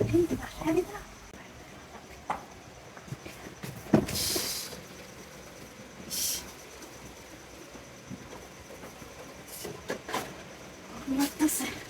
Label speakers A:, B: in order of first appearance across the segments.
A: 待ってください。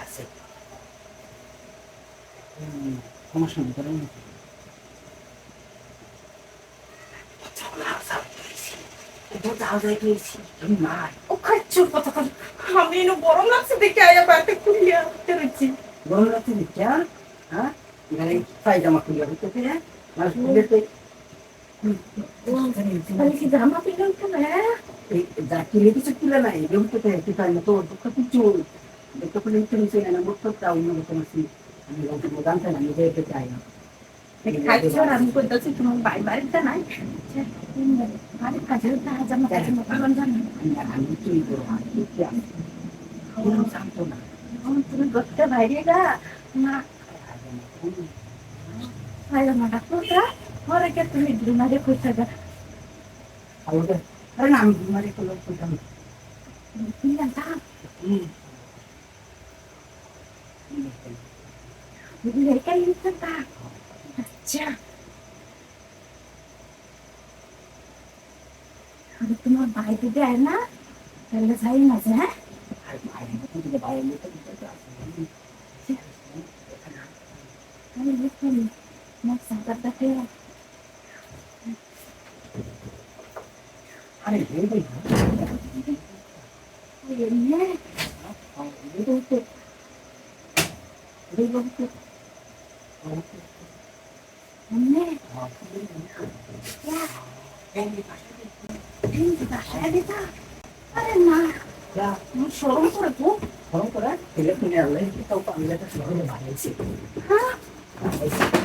A: আছে সমস্যা নেই করেন
B: আমি গরম লাগছে দেখে আয়া বাড়িতে খুলিয়া বেরোচ্ছি
A: গরম রাতে দিচ্ছে হ্যাঁ এখানে পায়জামা খুলে হইতে হ্যাঁ মানুষ খুলে
B: কি জামা পিলাম কেন হ্যাঁ
A: কিনে কিছু তুলে নাই এরকম তো কি পাই না তো দুঃখ কিছু দেখতে পেলে একটু নিচে না মুখ তো অন্য রকম আছি আমি লোক জানতে না নিজে যেতে চাই না
B: খাচ্ছুর আমি কইতাছি তোমার বাই বাড়িতে নাই বাড়ির কাজে তাহা জামা কাজে মতো জানি
A: আমি আমি কি করব আমি কি আমি জানতো না
B: তুমি করতে বাইরে গা না কে ডিমারে কইতা গা
A: না আমি বিমারি
B: কিনা তা আচ্ছা আমি তোমার বাইরে দেয় না, তাহলে যাই না হ্যাঁ? আমি দেখুন আমার সাঁতার দেখে
A: আরে
B: দিতা আরে না সরম করে তো
A: ফোন করে টেলিফোনে আনলে তাও একটা শহরে বানিয়েছি
B: হ্যাঁ?